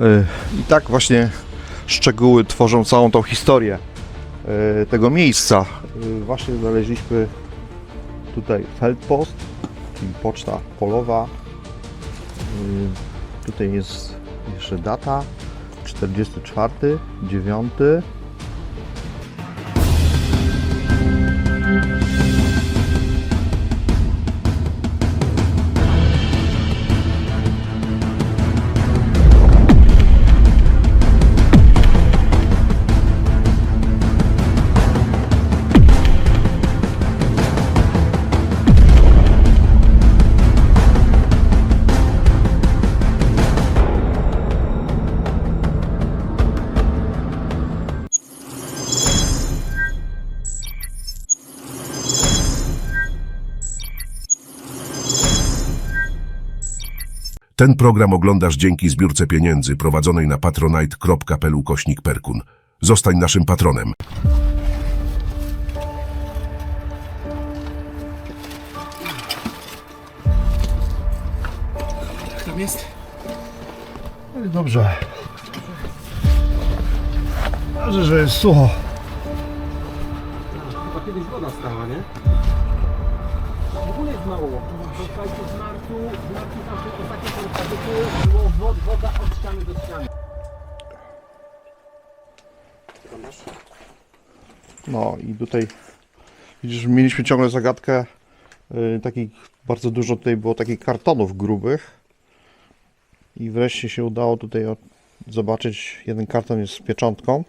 Y, I tak właśnie szczegóły tworzą całą tą historię y, tego miejsca. Y, Właśnie znaleźliśmy tutaj Feldpost, czyli poczta polowa. Tutaj jest jeszcze data 44, 9. Ten program oglądasz dzięki zbiórce pieniędzy prowadzonej na patronite.pl ukośnik Perkun. Zostań naszym patronem. Jak tam jest? No i dobrze. Dobrze, że jest sucho. Chyba kiedyś woda stała, nie? W ogóle jest mało. Słuchajcie, w marcu, w marcu zawsze ostatnie korytarzyki było wod, woda od ściany do ściany. No i tutaj widzisz, mieliśmy ciągle zagadkę y, takich, bardzo dużo tutaj było takich kartonów grubych i wreszcie się udało tutaj o, zobaczyć, jeden karton jest z pieczątką,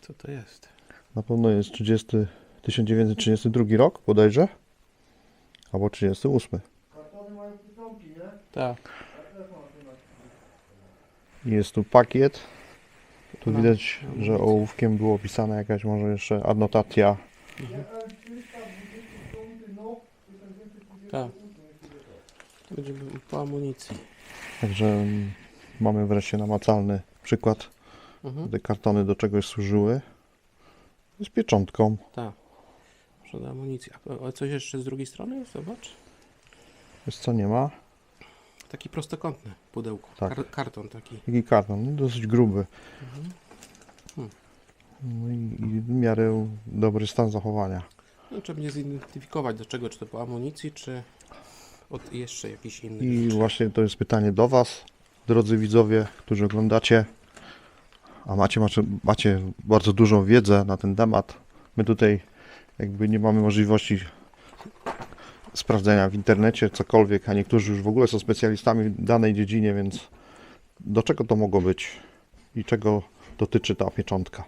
Co to jest? na pewno jest 30, 1932 rok bodajże, albo 38. Tak. I Jest tu pakiet, tu widać, że ołówkiem było pisane jakaś może jeszcze adnotacja Tak. To będzie po amunicji. Także mm, mamy wreszcie namacalny przykład. Mhm. Te kartony do czegoś służyły. Z pieczątką. Tak. Może do amunicji. A a coś jeszcze z drugiej strony? Zobacz. Jest co nie ma. Taki prostokątny pudełko. Tak. Kar karton taki. Taki karton, no, dosyć gruby. Hmm. No i, i w miarę dobry stan zachowania. No, trzeba będzie zidentyfikować do czego, czy to po amunicji, czy od jeszcze jakiś inny. I właśnie to jest pytanie do Was, drodzy widzowie, którzy oglądacie. A macie, macie, macie bardzo dużą wiedzę na ten temat. My tutaj jakby nie mamy możliwości sprawdzenia w internecie cokolwiek, a niektórzy już w ogóle są specjalistami w danej dziedzinie, więc do czego to mogło być i czego dotyczy ta pieczątka?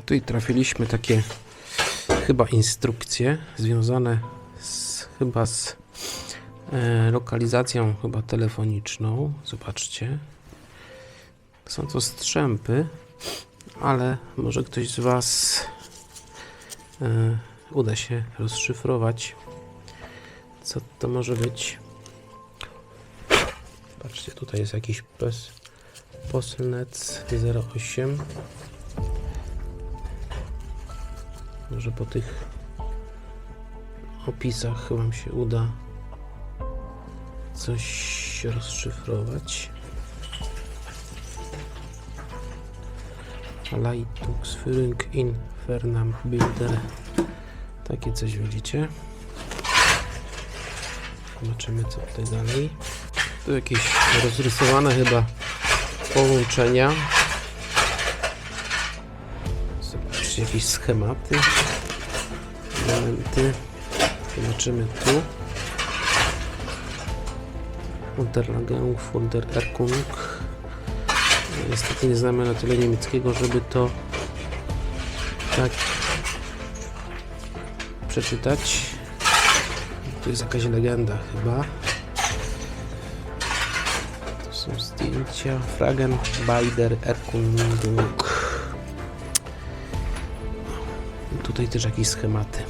Tutaj trafiliśmy takie chyba instrukcje związane z, chyba z e, lokalizacją chyba telefoniczną. Zobaczcie. Są to strzępy, ale może ktoś z Was e, uda się rozszyfrować, co to może być. Patrzcie, tutaj jest jakiś pes, Posnec 08. Może po tych opisach Wam się uda coś rozszyfrować. Lightux Führung in Fernam Bilder. Takie coś widzicie. Zobaczymy co tutaj dalej. Tu jakieś rozrysowane chyba połączenia. Zobaczcie jakieś schematy, elementy. Zobaczymy tu. Unterlagen von der. Niestety nie znamy na tyle niemieckiego, żeby to tak przeczytać. Tu jest jakaś legenda chyba. To są zdjęcia. Fragen bei der Erkundung. Tutaj też jakieś schematy.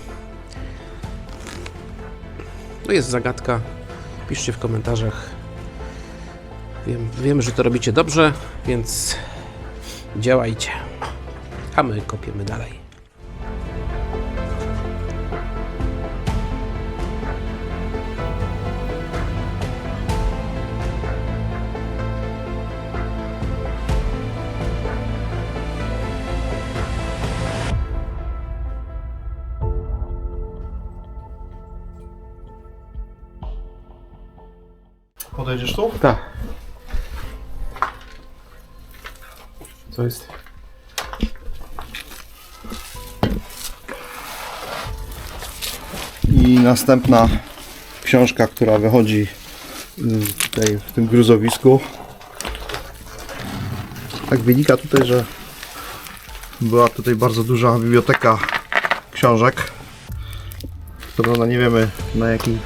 No jest zagadka. Piszcie w komentarzach. Wiem, wiem, że to robicie dobrze, więc działajcie. A my kopiemy dalej. Podejdziesz tu? Tak. Co jest? I następna książka, która wychodzi y, tutaj w tym gruzowisku. Tak wynika tutaj, że była tutaj bardzo duża biblioteka książek. Co prawda nie wiemy na jaki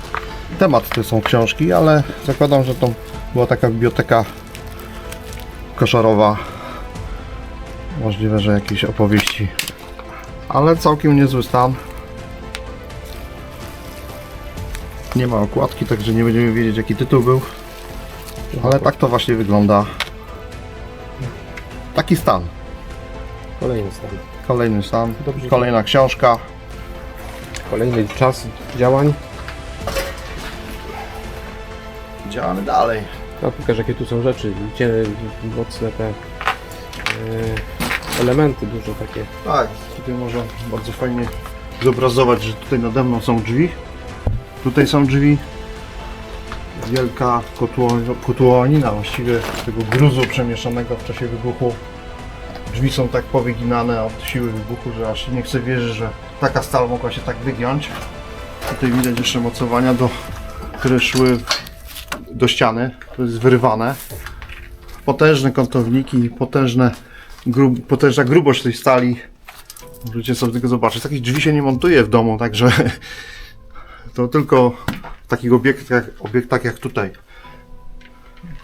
temat to są książki, ale zakładam, że to była taka biblioteka koszarowa. Możliwe, że jakieś opowieści. Ale całkiem niezły stan. Nie ma okładki, także nie będziemy wiedzieć jaki tytuł był. Ale tak to właśnie wygląda. Taki stan. Kolejny stan. Kolejny stan. Dobrze. Kolejna książka. Kolejny czas działań. Działamy dalej. No pokaż jakie tu są rzeczy. Widzicie mocne te e, elementy duże takie. Tak, tutaj można bardzo fajnie zobrazować, że tutaj nade mną są drzwi. Tutaj są drzwi. Wielka kotło- kotłołanina właściwie tego gruzu przemieszanego w czasie wybuchu. Drzwi są tak powyginane od siły wybuchu, że aż nie chce wierzyć, że taka stal mogła się tak wygiąć. Tutaj widać jeszcze mocowania, do, które szły do ściany. To jest wyrywane. Potężne kątowniki, potężne grub, potężna grubość tej stali. Możecie sobie tylko zobaczyć. Takich drzwi się nie montuje w domu, także to tylko w takich obiektach, obiektach jak tutaj.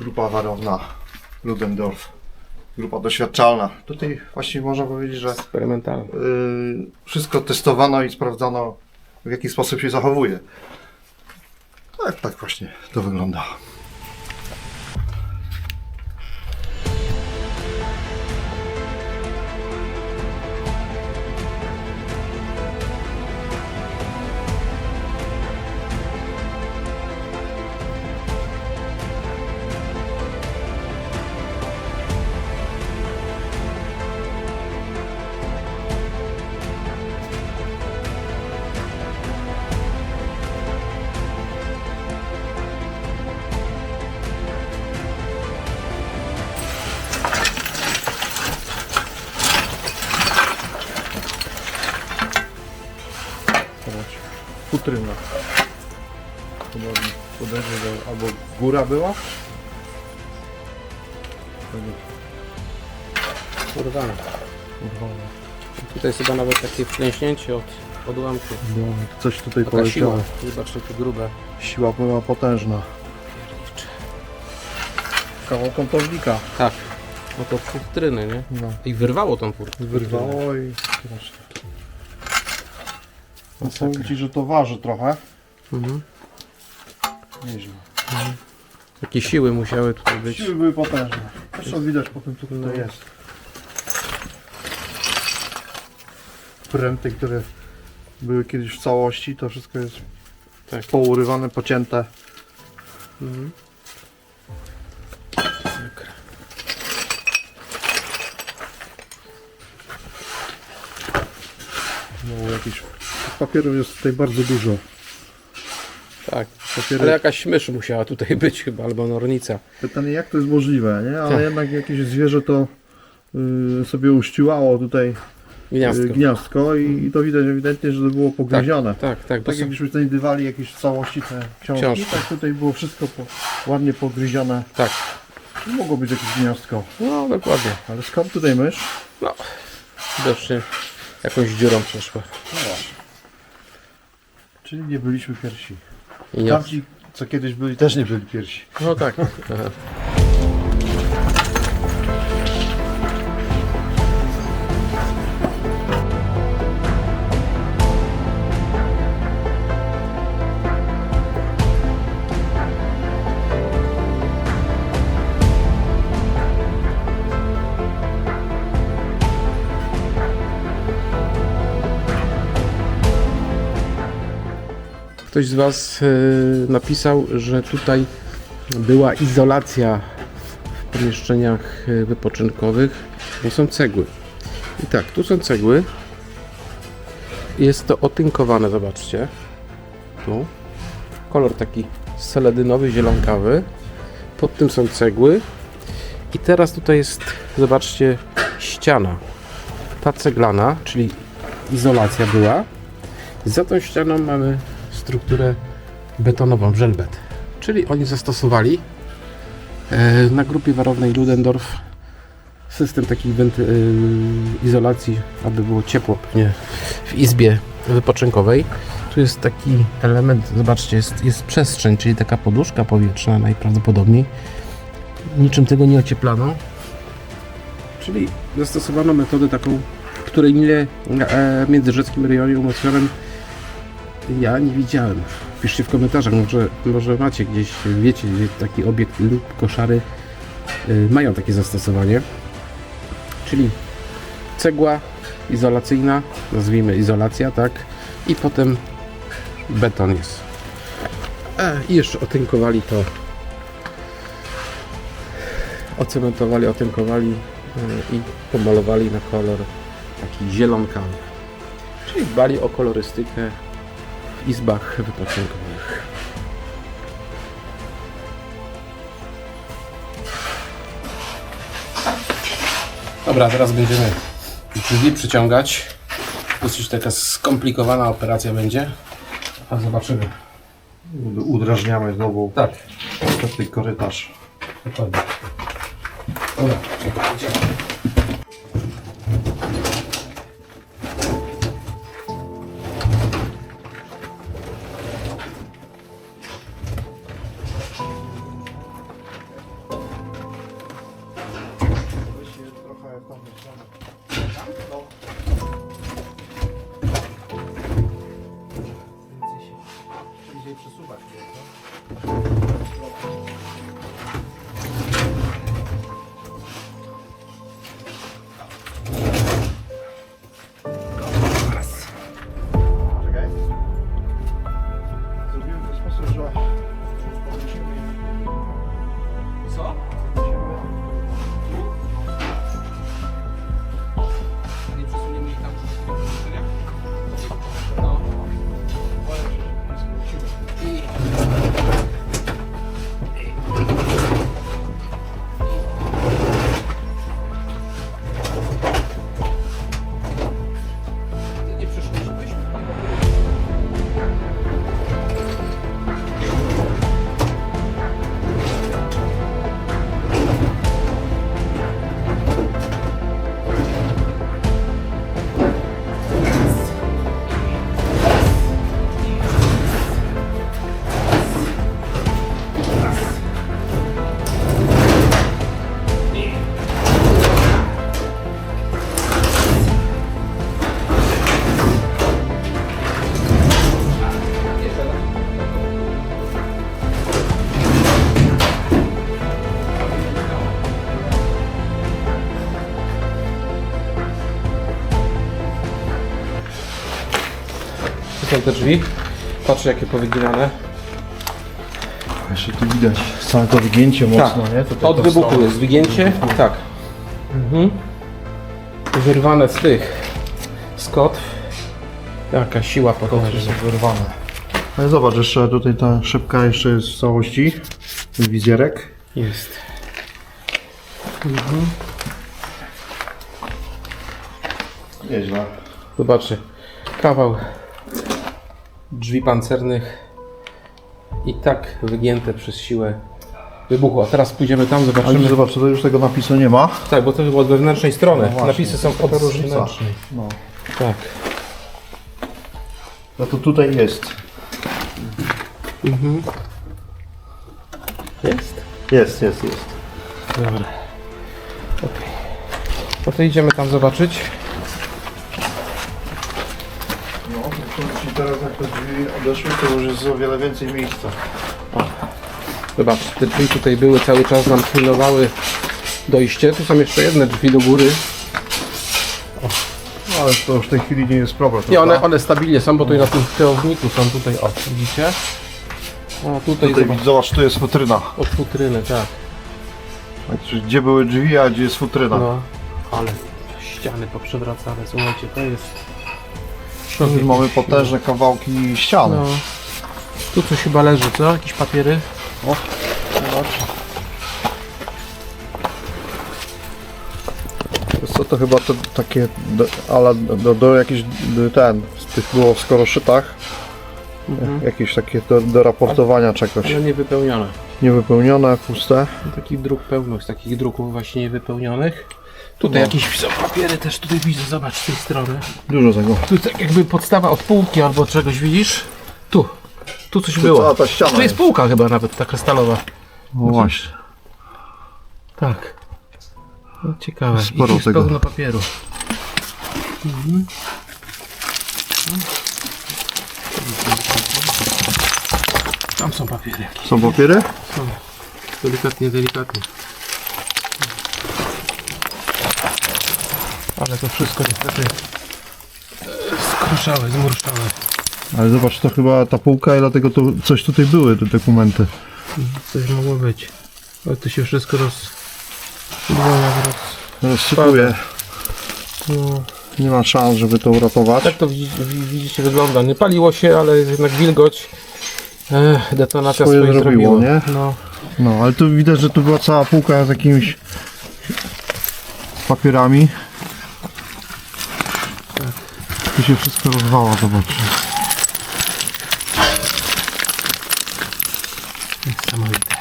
Grupa warowna Ludendorff. Grupa doświadczalna. Tutaj właściwie można powiedzieć, że Eksperymentalne. yy, wszystko testowano i sprawdzano w jaki sposób się zachowuje. Tak, tak właśnie to wygląda. Że albo góra była? Urwane. Urwana. Tutaj jest chyba nawet takie wklęśnięcie od odłamku. No, coś tutaj Taka siła. poleciało. Zobaczcie tu grube. Siła była potężna. Kawał kątownika. Tak. No to futryny, nie? No. I wyrwało tą furtkę. Wyrwało i strasznie. No powiem Ci, że to waży trochę. Mhm. Nieźle. Jakie siły musiały tutaj być. Siły były potężne. Zresztą widać po tym, co tutaj jest. Pręty, które były kiedyś w całości, to wszystko jest Tak. pourywane, pocięte. Mhm. No, jakieś... Papierów jest tutaj bardzo dużo. Tak. Papiery... Ale jakaś mysz musiała tutaj być chyba, albo nornica. Pytanie, jak to jest możliwe, nie? Ale Tak. jednak jakieś zwierzę to y, sobie uściłało tutaj Gniazdko. y, gniazdko i, i to widać ewidentnie, że to było pogryzione. Tak, tak. Bo Tak są... jakbyśmy znajdywali jakieś w całości te książki, Książki. tak tutaj było wszystko po, ładnie pogryzione. Tak. Mogło być jakieś gniazdko. No, dokładnie. Ale skąd tutaj mysz? No. Widocznie jakąś dziurą przeszła. No właśnie. Czyli nie byliśmy pierwsi. Tamci, co kiedyś byli, też nie byli pierwsi. No tak. Aha. Ktoś z Was e, napisał, że tutaj była izolacja w pomieszczeniach e, wypoczynkowych, bo są cegły. I tak, tu są cegły. Jest to otynkowane, zobaczcie. Tu. Kolor taki seledynowy, zielonkawy. Pod tym są cegły. I teraz tutaj jest, zobaczcie, ściana. Ta ceglana, czyli izolacja była. Za tą ścianą mamy strukturę betonową, żelbet. Czyli oni zastosowali e, na grupie warownej Ludendorff system wenty, y, izolacji, aby było ciepło pewnie w izbie wypoczynkowej. Tu jest taki element, zobaczcie, jest, jest przestrzeń, czyli taka poduszka powietrzna najprawdopodobniej. Niczym tego nie ocieplano. Czyli zastosowano metodę taką, której nigdy e, między Rzeckim rejonie umocnionym ja nie widziałem. Piszcie w komentarzach, może, może macie gdzieś, wiecie, gdzie taki obiekt lub koszary y, mają takie zastosowanie. Czyli cegła izolacyjna, nazwijmy izolacja, tak? I potem beton jest. E, I jeszcze otynkowali to. Ocementowali, otynkowali e, i pomalowali na kolor taki zielonkawy. Czyli dbali o kolorystykę izbach wypoczynkowych. Dobra, teraz będziemy drzwi przyciągać. Dosyć taka skomplikowana operacja będzie. A zobaczymy. Udrażniamy znowu Tak, ten korytarz. dokładnie. Dobra, czekajcie. Czekaj. Są te drzwi. Patrzcie jakie powyginane. Jeszcze tu widać całe to wygięcie mocno, nie? Tutaj Od wybuchu jest wygięcie. Tak. Mhm. Wyrwane z tych. Z kotw. Jaka siła potężna. jest wyrwane. No i zobacz, jeszcze tutaj ta szybka jeszcze jest w całości. Ten wizjerek. Jest. Nieźle. Zobaczcie. Kawał drzwi pancernych i tak wygięte przez siłę wybuchu. A teraz pójdziemy tam, Ale zobaczymy. zobacz, tutaj już tego napisu nie ma. Tak, bo to było od wewnętrznej strony. No właśnie, Napisy są od różnica. zewnętrznej. No. Tak. No to tutaj jest. Jest? Jest, jest, jest. Dobra. Okej. No to idziemy tam zobaczyć. No, czyli teraz jak te drzwi odeszły, to już jest o wiele więcej miejsca. Zobacz, te drzwi tutaj były cały czas nam pilnowały dojście. Tu są jeszcze jedne drzwi do góry. No, ale to już w tej chwili nie jest problem. Nie, one, prawda? one stabilnie są, bo tutaj na tym kierowniku są tutaj, o, widzicie? A tutaj, Tutaj zobacz, zobacz, tu jest futryna. od futryny, tak. Znaczy, Gdzie były drzwi, a gdzie jest futryna. No, ale ściany poprzewracane, słuchajcie, to jest... Tu mamy potężne kawałki ściany. No. Tu coś chyba leży, co? Jakieś papiery? O, zobacz. Co, to chyba te, takie, ale do, do jakiś ten, z tych było w skoroszytach, Mhm. jakieś takie do, do raportowania czegoś. Ale niewypełnione. Niewypełnione, puste. Taki druk pełnych, takich druków właśnie niewypełnionych. Tutaj No. jakieś są papiery też tutaj widzę, zobacz z tej strony. Dużo tego. Tu tak jakby podstawa od półki albo czegoś widzisz? Tu. Tu coś było. cała ta ściana Tu jest półka chyba nawet taka stalowa. No właśnie. Tak. No, ciekawe. Sporo I jest tego. pełno papieru. Mhm. Tam są papiery jakieś. Są papiery? Są. Delikatnie, delikatnie. Ale to wszystko niestety skruszałe, zmurszałe. Ale zobacz, to chyba ta półka i dlatego to coś tutaj były, te dokumenty. Coś mogło być. Ale to się wszystko roz... roz... Rozsypuje. No. Nie ma szans, żeby to uratować. Tak to widzi- wi- widzicie wygląda. Nie paliło się, ale jest jednak wilgoć. Ech, detonacja Swoje swoje, zrobiło, zrobiła. nie? No. No, ale tu widać, że tu była cała półka z jakimiś papierami. Tu się wszystko rozwała, zobacz. Niesamowite.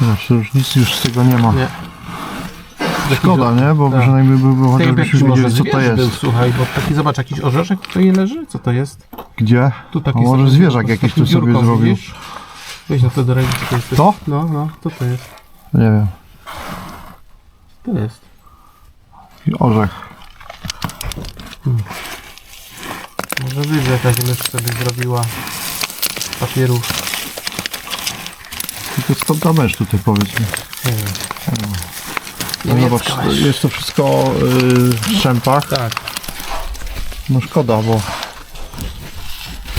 Zobacz, to już nic już z tego nie ma. Nie. Szkoda, nie? Bo Tak. przynajmniej by było, Ty chociażbyśmy może wiedzieli, co to zwierz był, jest. słuchaj, bo taki zobacz, jakiś orzeszek tutaj leży? Co to jest? Gdzie? Tu A taki może sobie- zwierzak jakiś tu sobie zrobił? widzisz? Weź na to do ręki, co to jest. To? No, no, co to jest? Nie wiem. To jest. Orzech. Może być, że jakaś mysz sobie zrobiła papierów. Tylko skąd ta mysz tutaj powiedzmy? Nie wiem. No Niemiecka zobacz, mysz. jest to wszystko yy, w szczępach. Tak. No szkoda, bo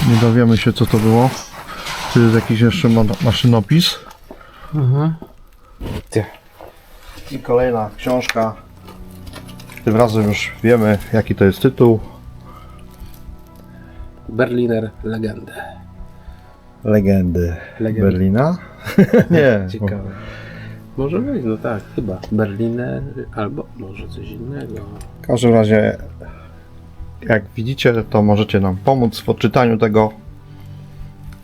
nie dowiemy się co to było. Tu jest jakiś jeszcze ma maszynopis. Mhm. Ty. I kolejna książka. Tym razem już wiemy jaki to jest tytuł. Berliner Legendę. Legendy Legendy. Berlina. nie. Ciekawe. Może być, no tak, chyba. Berliner albo może coś innego. W każdym razie jak widzicie to możecie nam pomóc w odczytaniu tego.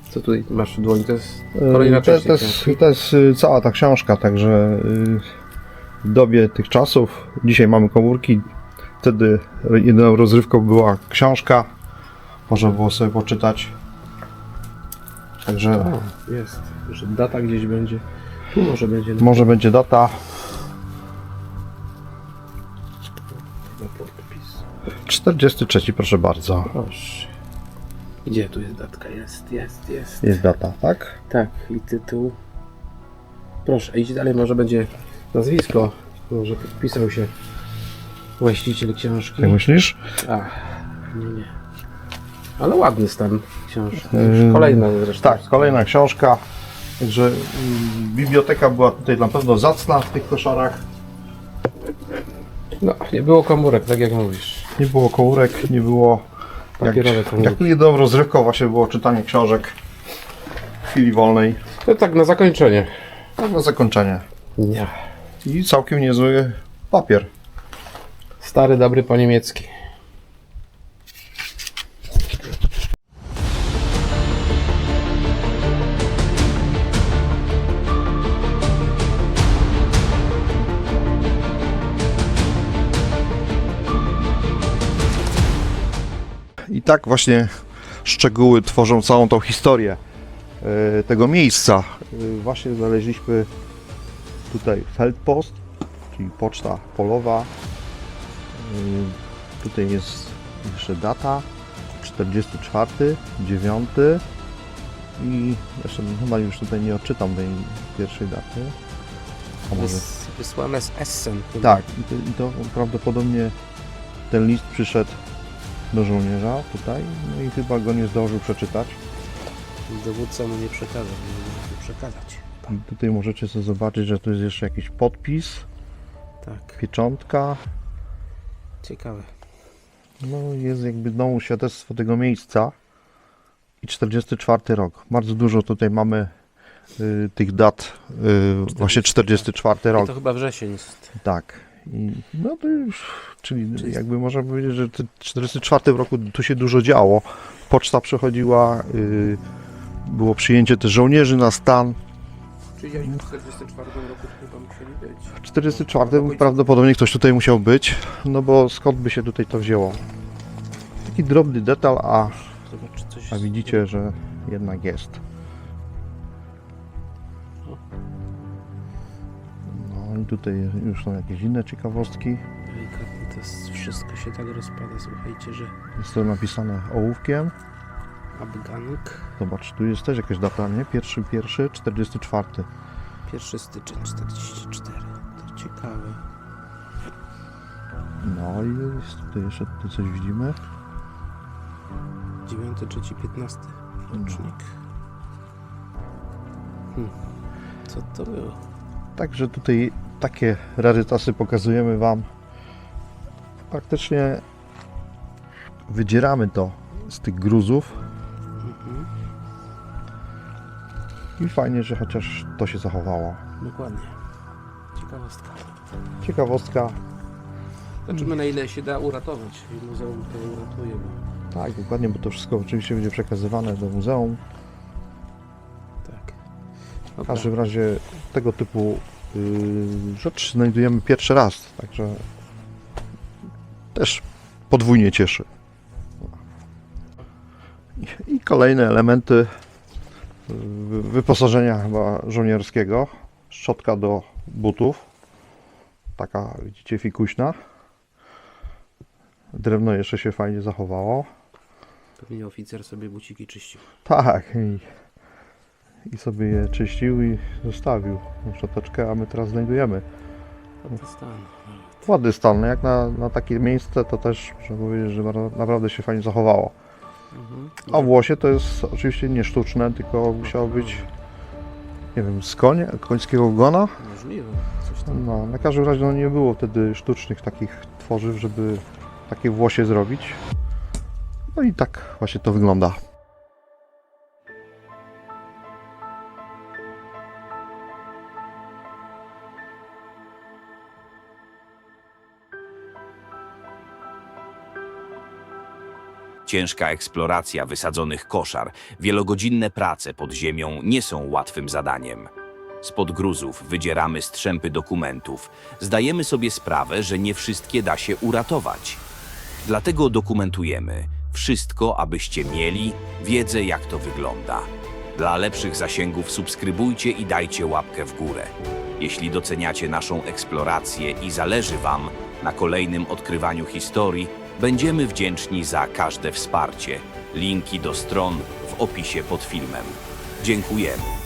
Co tutaj masz w dłoni? To jest kolejna to, część to, jest, książki. to jest y, cała ta książka, także y, w dobie tych czasów, dzisiaj mamy komórki, wtedy jedyną rozrywką była książka, można było sobie poczytać. Także O, jest, że data gdzieś będzie. Tu może będzie na może będzie data na podpis. 43, proszę bardzo. Proszę. Gdzie tu jest datka? Jest, jest, jest. Jest data, tak? Tak, i tytuł. Proszę, idź dalej, może będzie nazwisko. Może podpisał się właściciel książki. Jak myślisz? Ach, nie, nie. Ale ładny stan książki. Yy, Kolejna zresztą. Tak, kolejna książka. Także y, biblioteka była tutaj na pewno zacna w tych koszarach. No, nie było komórek, tak jak mówisz. Nie było komórek, nie było. Papierowe Jak, jak jedyną rozrywką właśnie było czytanie książek w chwili wolnej. To tak na zakończenie. Tak na zakończenie. Nie. I całkiem niezły papier. Stary, dobry po niemiecki. Tak właśnie szczegóły tworzą całą tą historię e, tego miejsca. E, Właśnie znaleźliśmy tutaj Feldpost, czyli poczta polowa. E, Tutaj jest jeszcze data 44, 9 i jeszcze chyba już tutaj nie odczytam tej pierwszej daty. A może Jest wysłane z Essen. tak, i to, i to prawdopodobnie ten list przyszedł do żołnierza tutaj, no i chyba go nie zdążył przeczytać. Dowódca mu nie przekazał, nie mógł przekazać. Tutaj możecie sobie zobaczyć, że tu jest jeszcze jakiś podpis, Tak, pieczątka, ciekawe. no jest jakby znowu świadectwo tego miejsca. i 44 rok. Bardzo dużo tutaj mamy y, tych dat, y, właśnie 44 I rok. to chyba wrzesień jest. Tak. No to już, czyli jakby można powiedzieć, że w 1944 roku tu się dużo działo. Poczta przechodziła, y, było przyjęcie też żołnierzy na stan. Czyli oni w 44 roku chyba musieli być. W 1944 prawdopodobnie ktoś tutaj musiał być, no bo skąd by się tutaj to wzięło? Taki drobny detal, a, a widzicie, że jednak jest. No i tutaj już są jakieś inne ciekawostki. Delikatnie to jest, wszystko się tak rozpada, słuchajcie, że Jest to napisane ołówkiem. Afganik, Zobacz, tu jest też jakaś data, nie? Pierwszy, pierwszy, 44. 1 styczeń 44. To ciekawe. No i jest tutaj jeszcze tutaj coś widzimy. 9, 3, 15 rocznik. Hmm. Co to było? Także tutaj takie rarytasy pokazujemy Wam. Praktycznie wydzieramy to z tych gruzów Mhm. i fajnie, że chociaż to się zachowało. Dokładnie. Ciekawostka. Ciekawostka. Zobaczymy na ile się da uratować. I muzeum to uratuje. Tak, dokładnie, bo to wszystko oczywiście będzie przekazywane do muzeum. Tak. W każdym razie tego typu rzecz znajdujemy pierwszy raz, także też podwójnie cieszy. I- kolejne elementy yy, wyposażenia chyba żołnierskiego. Szczotka do butów. Taka, widzicie, fikuśna. Drewno jeszcze się fajnie zachowało. Pewnie oficer sobie buciki czyścił. Tak, i, i sobie je czyścił i zostawił szczoteczkę, a my teraz znajdujemy. To stan. Ładny stan, no jak na, na takie miejsce to też muszę powiedzieć, że naprawdę się fajnie zachowało. Mhm. A włosie to jest oczywiście nie sztuczne, tylko musiało być, nie wiem, z konia, końskiego ogona. Możliwe. Coś tam. No, na każdym razie no, nie było wtedy sztucznych takich tworzyw, żeby takie włosie zrobić. No i tak właśnie to wygląda. Ciężka eksploracja wysadzonych koszar, wielogodzinne prace pod ziemią nie są łatwym zadaniem. Spod gruzów wydzieramy strzępy dokumentów. Zdajemy sobie sprawę, że nie wszystkie da się uratować. Dlatego dokumentujemy wszystko, abyście mieli wiedzę, jak to wygląda. Dla lepszych zasięgów subskrybujcie i dajcie łapkę w górę. Jeśli doceniacie naszą eksplorację i zależy Wam na kolejnym odkrywaniu historii, będziemy wdzięczni za każde wsparcie. Linki do stron w opisie pod filmem. Dziękujemy.